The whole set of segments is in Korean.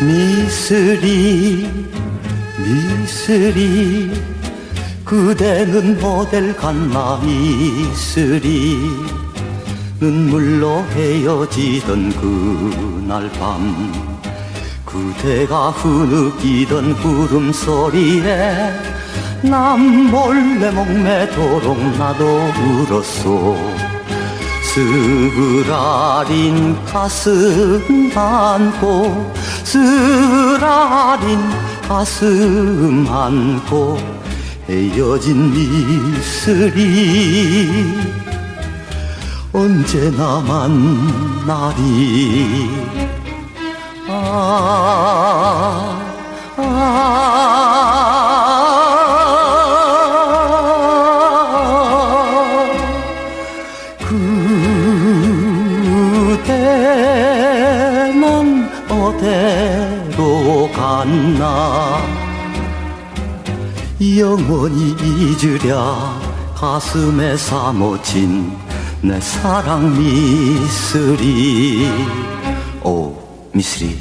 미스리 미스리 그대는 어딜 갔나 미스리 눈물로 헤어지던 그날 밤 그대가 흐느끼던 구름소리에 남 몰래 목매도록 나도 울었소 쓰라린 가슴 안고 쓰라린 가슴 안고 헤어진 미스리 언제나 만나리. 아, 어디로 갔나? 영원히 잊으랴 가슴에 사모친 내 사랑 미스리. 오 미스리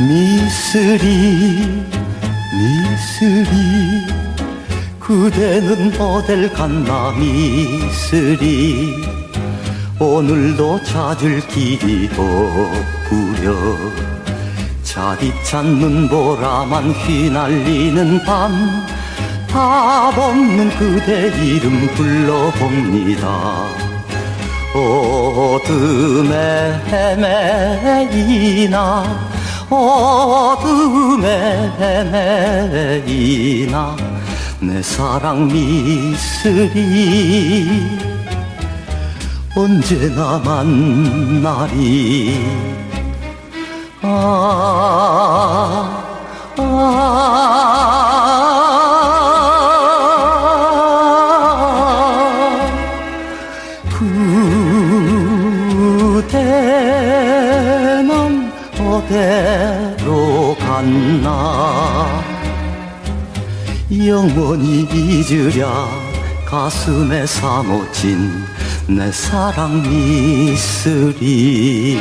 미스리 미스리 그대는 어딜 갔나 미스리 오늘도 찾을 길이 없구려. 차디찬 눈보라만 휘날리는 밤 답 없는 그대 이름 불러봅니다. 어둠에 헤매이나 어둠에 헤매이나 내 사랑 미스리. 언제나 만나리. 아, 아, 어디로 갔나? 영원히 잊으랴 가슴에 사모친 내 사랑 미스리